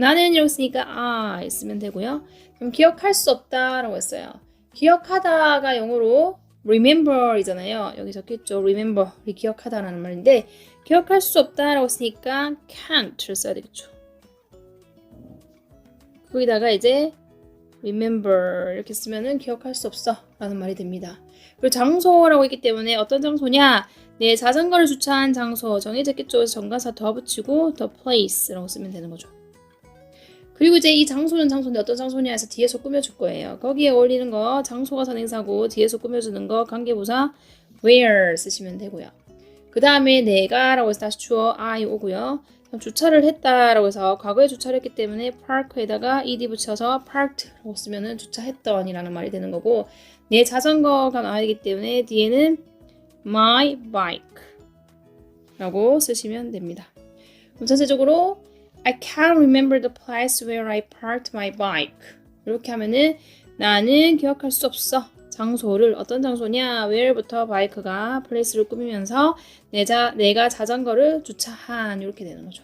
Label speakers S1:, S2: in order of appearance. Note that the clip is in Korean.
S1: 나는 이러고 있으니까 I 쓰면 되고요. 그럼 기억할 수 없다라고 했어요. 기억하다가 영어로 remember이잖아요. 여기 적혀있죠. remember. 이 기억하다라는 말인데 기억할 수 없다라고 했으니까 can't를 써야 되겠죠. 거기다가 이제 remember 이렇게 쓰면은 기억할 수 없어 라는 말이 됩니다. 그리고 장소라고 했기 때문에 어떤 장소냐 내 자전거를 주차한 장소. 그래서 정관사 더 붙이고 the place라고 쓰면 되는 거죠. 그리고 이제 이 장소는 장소인데 어떤 장소냐 해서 뒤에서 꾸며줄 거예요. 거기에 어울리는 거 장소가 선행사고 뒤에서 꾸며주는 거 관계부사 where 쓰시면 되고요. 그 다음에 내가 라고 해서 다시 주어 I 오고요. 주차를 했다 라고 해서 과거에 주차를 했기 때문에 park에다가 ed 붙여서 parked라고 쓰면은 주차했던 이라는 말이 되는 거고 내 자전거가 나와야 되기 때문에 뒤에는 my bike라고 쓰시면 됩니다. 그럼 전체적으로 I can't remember the place where I parked my bike. 이렇게 하면은 나는 기억할 수 없어. 장소를 어떤 장소냐? where부터 바이크가 place를 꾸미면서 내 자, 내가 자전거를 주차한 이렇게 되는 거죠.